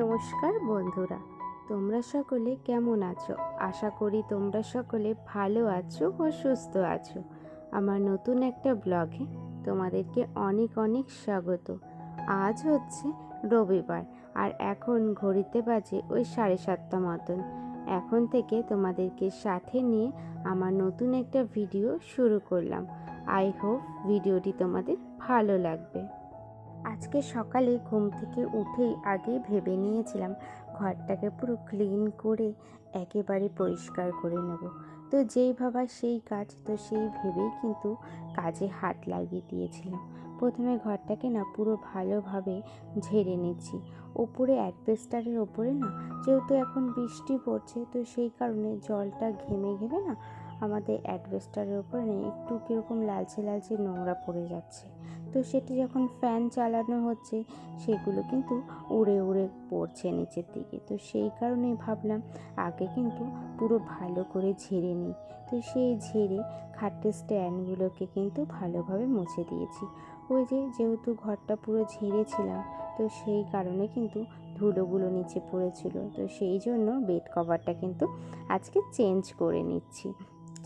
নমস্কার বন্ধুরা, তোমরা সকলে কেমন আছো? আশা করি তোমরা সকলে ভালো আছো ও সুস্থ আছো। আমার নতুন একটা ব্লগে তোমাদেরকে অনেক অনেক স্বাগত। আজ হচ্ছে রবিবার আর এখন ঘড়িতে বাজে ওই সাড়ে সাতটা মতন। এখন থেকে তোমাদেরকে সাথে নিয়ে আমার নতুন একটা ভিডিও শুরু করলাম। আই হোপ ভিডিওটি তোমাদের ভালো লাগবে। আজকে সকালে ঘুম থেকে উঠেই আগে ভেবে নিয়েছিলাম ঘরটাকে পুরো ক্লিন করে একেবারে পরিষ্কার করে নেব। তো যেই ভাবা সেই কাজ, তো সেই ভেবেই কিন্তু কাজে হাত লাগিয়ে দিয়েছিলাম। প্রথমে ঘরটাকে না পুরো ভালোভাবে ঝেড়ে নিচ্ছি। ওপরে অ্যাডভেস্টারের ওপরে না যেহেতু এখন বৃষ্টি পড়ছে, তো সেই কারণে জলটা ঘেমে ঘেমে না আমাদের অ্যাডভেস্টারের ওপরে একটু কীরকম লালচে লালচে নোংরা পড়ে যাচ্ছে। তো সেটি যখন ফ্যান চালানো হচ্ছে, সেগুলো কিন্তু উড়ে উড়ে পড়ছে নিচের দিকে। তো সেই কারণে ভাবলাম আগে কিন্তু পুরো ভালো করে ঝেড়ে নিই। তো সেই ঝেড়ে খাটের স্ট্যান্ডগুলোকে কিন্তু ভালোভাবে মুছে দিয়েছি। ওই যে যেহেতু ঘরটা পুরো ঝেড়েছিলাম, তো সেই কারণে কিন্তু ধুলোগুলো নিচে পড়েছিল। তো সেই জন্য বেড কভারটা কিন্তু আজকে চেঞ্জ করে নিচ্ছি।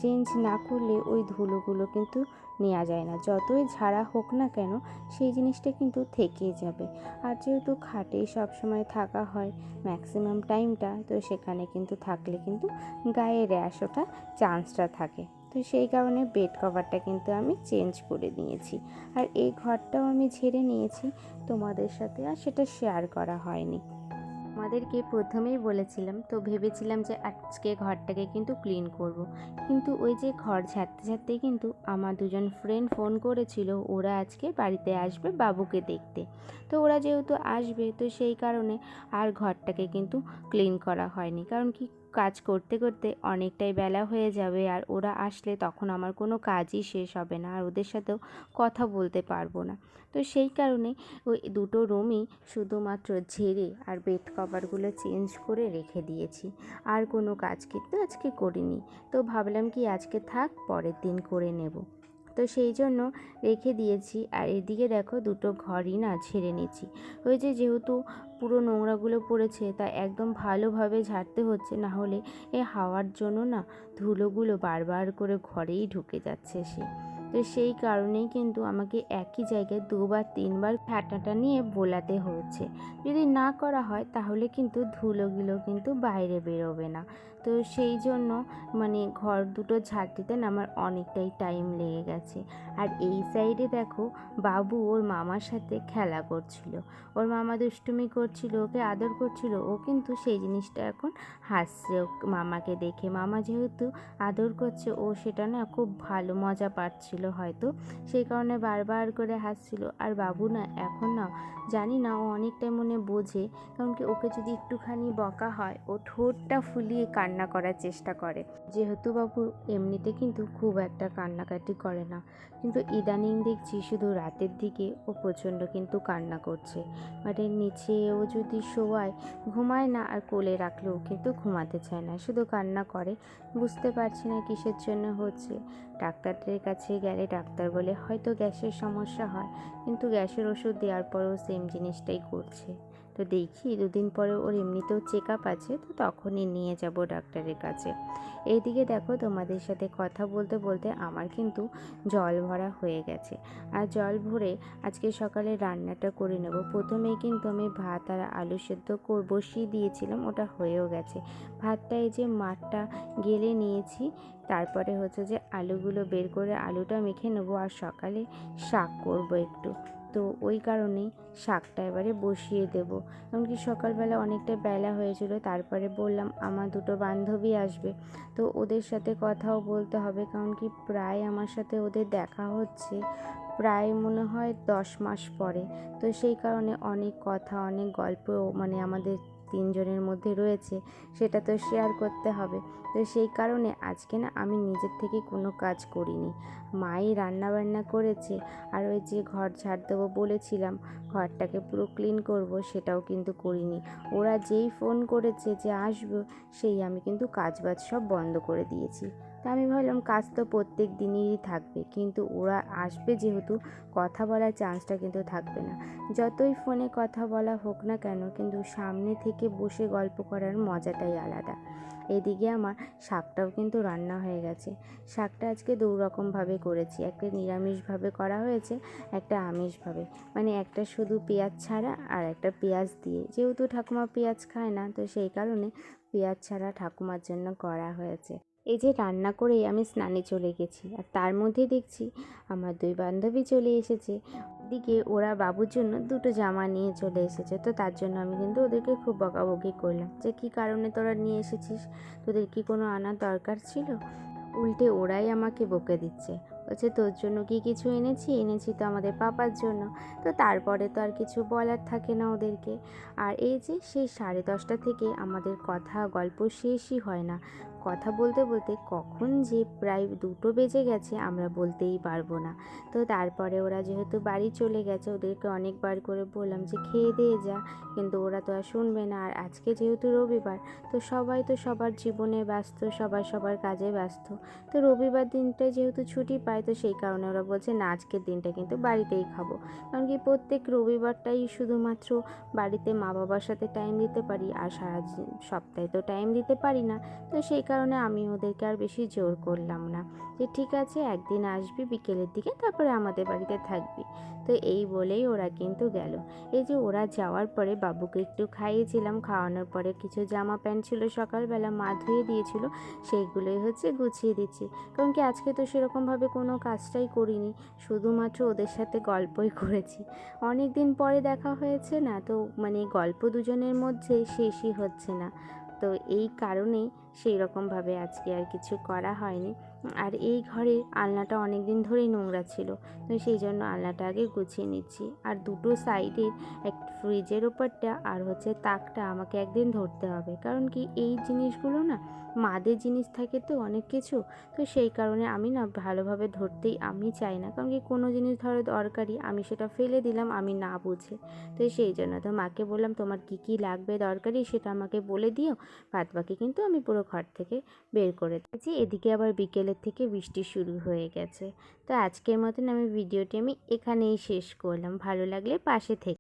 চেঞ্জ না করলে ওই ধুলোগুলো কিন্তু নেওয়া যায় না। যতই ঝাড়া হোক না কেন, সেই জিনিসটা কিন্তু থেকেই যাবে। আর যেহেতু খাটেই সবসময় থাকা হয় ম্যাক্সিমাম টাইমটা তো সেখানে কিন্তু থাকলে কিন্তু গায়ে র্যাশ ওঠা চান্সটা থাকে। তো সেই কারণে বেড কভারটা কিন্তু আমি চেঞ্জ করে নিয়েছি। আর এই ঘরটাও আমি ঝেড়ে নিয়েছি, তোমাদের সাথে আর সেটা শেয়ার করা হয়নি। আমাদেরকে প্রথমেই বলেছিলাম, তো ভেবেছিলাম যে আজকে ঘরটাকে কিন্তু ক্লিন করব। কিন্তু ওই যে ঘর ছাড়তে ছাড়তে কিন্তু আমার দুজন ফ্রেন্ড ফোন করেছিল, ওরা আজকে বাড়িতে আসবে বাবুকে দেখতে তো ওরা যেহেতু আসবে, তো সেই কারণে আর ঘরটাকে কিন্তু ক্লিন করা হয়নি কারণ কি কাজ করতে করতে অনেকটাই বেলা হয়ে যাবে আর ওরা আসলে তখন আমার কোনো কাজই শেষ হবে না আর ওদের সাথেও কথা বলতে পারব না। তো সেই কারণে ওই দুটো রুমই শুধুমাত্র ঝেড়ে আর বেড কভারগুলো চেঞ্জ করে রেখে দিয়েছি। আর কোনো কাজ কিন্তু আজকে করিনি। তো ভাবলাম কি আজকে থাক, পরের দিন করে নেব। তো সেই জন্য রেখে দিয়েছি। আর এদিকে দেখো দুটো ঘরই না ছেড়ে নিচ্ছি। ওই যে যেহেতু পুরো নোংরাগুলো পড়েছে, তা একদম ভালোভাবে ঝাড়তে হচ্ছে, না হলে এ হাওয়ার জন্য না ধুলোগুলো বারবার করে ঘরেই ঢুকে যাচ্ছে সে। তো সেই কারণেই কিন্তু আমাকে একই জায়গায় দুবার, তিনবার ফ্যাটাটা নিয়ে বোলাতে হচ্ছে যদি না করা হয়, তাহলে কিন্তু ধুলোগুলো কিন্তু বাইরে বেরোবে না। তো সেই জন্য মানে ঘর দুটো ঝাড় না আমার অনেকটাই টাইম লেগে গেছে। আর এই সাইডে দেখো, বাবু ওর মামার সাথে খেলা করছিল। ওর মামা দুষ্টুমি করছিল, ওকে আদর করছিল, ও কিন্তু সেই জিনিসটা এখন হাসছে মামাকে দেখে। মামা যেহেতু আদর করছে, ও সেটা না খুব ভালো মজা পাচ্ছিল হয়তো। সেই কারণে বারবার করে হাসছিল। আর বাবু না, এখন না, জানি না, ও অনেকটাই মনে বোঝে। কারণ কি, ওকে যদি একটুখানি বকা হয়, ও ঠোঁটটা ফুলিয়ে কান্না করার চেষ্টা করে। যেহেতু বাবু এমনিতে কিন্তু খুব একটা কান্নাকাটি করে না, কিন্তু ইদানিং দেখছি শুধু রাতের দিকে ও প্রচণ্ড কিন্তু কান্না করছে। মানে নিচে ও যদি শোয়ায়, ঘুমায় না আর কোলে রাখলেও কিন্তু ঘুমাতে চায় না, শুধু কান্না করে। বুঝতে পারছি না কিসের জন্য হচ্ছে। ডাক্তারদের কাছে গেলে ডাক্তার বলে হয়তো গ্যাসের সমস্যা হয়, কিন্তু গ্যাসের ওষুধ দেওয়ার পরেও সেম জিনিসটাই করছে। তো দেখি দুদিন পরে ওর এমনিতেও চেক আপ আছে, তো তখনই নিয়ে যাব ডাক্তারের কাছে। এইদিকে দেখো তোমাদের সাথে কথা বলতে বলতে আমার কিন্তু জল ভরা হয়ে গেছে। আর জল ভরে আজকে সকালে রান্নাটা করে নেব। প্রথমেই কিন্তু আমি ভাত আর আলু সেদ্ধ বসিয়ে দিয়েছিলাম, ওটা হয়েও গেছে। ভাতটা এই যে মাঠটা গেলে নিয়েছি, তারপরে হচ্ছে যে আলুগুলো বের করে আলুটা মেখে নেব, আর সকালে শাক করব একটু। তো ওই কারণে শাকটা এবারে বসিয়ে দেবো। কারণ কি সকালবেলা অনেকটা বেলা হয়েছিল, তারপরে বললাম আমার দুটো বান্ধবী আসবে, তো ওদের সাথে কথাও বলতে হবে, কারণ কি প্রায় আমার সাথে ওদের দেখা হচ্ছে। প্রায় মনে হয় দশ মাস পরে। তো সেই কারণে অনেক কথা, অনেক গল্প মানে আমাদের তিনজনের মধ্যে রয়েছে, সেটা তো শেয়ার করতে হবে। তো সেই কারণে আজকে না আমি নিজের থেকে কোনো কাজ করিনি। মাই রান্না বান্না করেছে আর ওই যে ঘর ঝাড় দেবো বলেছিলাম, ঘরটাকে পুরো ক্লিন করব সেটাও কিন্তু করিনি। ওরা যেই ফোন করেছে যে আসব, সেই আমি কিন্তু কাজবাজ সব বন্ধ করে দিয়েছি। তা আমি ভাবলাম কাজ তো প্রত্যেক দিনেরই থাকবে, কিন্তু ওরা আসবে যেহেতু কথা বলার চান্সটা কিন্তু থাকবে না। যতই ফোনে কথা বলা হোক না কেন, কিন্তু সামনে থেকে বসে গল্প করার মজাটাই আলাদা। এদিকে আমার শাকটাও কিন্তু রান্না হয়ে গেছে। শাকটা আজকে দু রকমভাবে করেছি। একটা নিরামিষভাবে করা হয়েছে, একটা আমিষভাবে। মানে একটা শুধু পেঁয়াজ ছাড়া আর একটা পেঁয়াজ দিয়ে। যেহেতু ঠাকুমা পেঁয়াজ খায় না, তো সেই কারণে পেঁয়াজ ছাড়া ঠাকুমার জন্য করা হয়েছে। এই যে রান্না করেই আমি স্নানে চলে গেছি আর তার মধ্যে দেখছি আমার দুই বান্ধবী চলে এসেছে। দিকে ওরা বাবুর জন্য দুটো জামা নিয়ে চলে এসেছে। তো তার জন্য আমি কিন্তু ওদেরকে খুব বকাবকি করলাম যে, কী কারণে তোরা নিয়ে এসেছিস? তোদের কি কোনো আনার দরকার ছিল? উল্টে ওরাই আমাকে বকে দিচ্ছে। বলছে, তোর জন্য কি কিছু এনেছি? এনেছি তো আমাদের পাপার জন্য। তো তারপরে তো আর কিছু বলার থাকে না ওদেরকে। আর এই যে সেই সাড়ে দশটা থেকে আমাদের কথা, গল্প শেষই হয় না। কথা বলতে বলতে কখন যে প্রায় দুটো বেজে গেছে আমরা বলতেই পারব না। তো তারপরে ওরা যেহেতু বাড়ি চলে গেছে, ওদেরকে অনেকবার করে বললাম যে খেয়ে দিয়ে যা, কিন্তু ওরা তো আর শুনবে না। আর আজকে যেহেতু রবিবার, তো সবাই তো সবার জীবনে ব্যস্ত, সবাই সবার কাজে ব্যস্ত। তো রবিবার দিনটা যেহেতু ছুটি পায়, তো সেই কারণে ওরা বলছে, না, আজকের দিনটা কিন্তু বাড়িতেই খাব। কারণ কি প্রত্যেক রবিবারটাই শুধুমাত্র বাড়িতে মা বাবার সাথে টাইম দিতে পারি, আর সারা সপ্তাহে তো টাইম দিতে পারি না। তো সেই কারণে আমি ওদেরকে আর বেশি জোর করলাম না যে, ঠিক আছে, একদিন আসবি বিকেলের দিকে, তারপরে আমাদের বাড়িতে থাকবি। তো এই বলেই ওরা কিন্তু গেল। এই যে, ওরা যাওয়ার পরে বাবুকে একটু খাইয়েছিলাম, খাওয়ানোর পরে কিছু জামা প্যান্ট ছিল সকালবেলা, মা ধুয়ে দিয়েছিল, সেইগুলোই হচ্ছে গুছিয়ে দিচ্ছি। কারণ কি, আজকে তো সেরকমভাবে কোনো কাজটাই করিনি, শুধুমাত্র ওদের সাথে গল্পই করেছি। অনেক দিন পরে দেখা হয়েছে না, তো মানে গল্প দুজনের মধ্যে শেষই হচ্ছে না। তো এই কারণেই সেই রকমভাবে আজকে আর কিছু করা হয়নি। আর এই ঘরের আলনাটা অনেক দিন ধরেই নোংরা ছিল, তো সেই জন্য আলনাটা আগে গুছিয়ে নিচ্ছি। আর দুটো সাইডের এক ফ্রিজের ওপরটা আর হচ্ছে তাকটা আমাকে একদিন ধরতে হবে। কারণ কি এই জিনিসগুলো না মাদের জিনিস থাকে তো অনেক কিছু, তো সেই কারণে আমি না ভালোভাবে ধরতেই আমি চাই না। কারণ কি কোনো জিনিস ধরো দরকারি আমি সেটা ফেলে দিলাম, আমি না বুঝে। তো সেই জন্য তো মাকে বললাম, তোমার কি কি লাগবে দরকারি সেটা আমাকে বলে দিও। বাদ বাকি কিন্তু আমি পুরো ঘর থেকে বের করে দিয়েছি। এদিকে আবার বিকেলের থেকে বৃষ্টি শুরু হয়ে গেছে। তো আজকের মতন আমি ভিডিওটি আমি এখানেই শেষ করলাম। ভালো লাগলে পাশে থেকে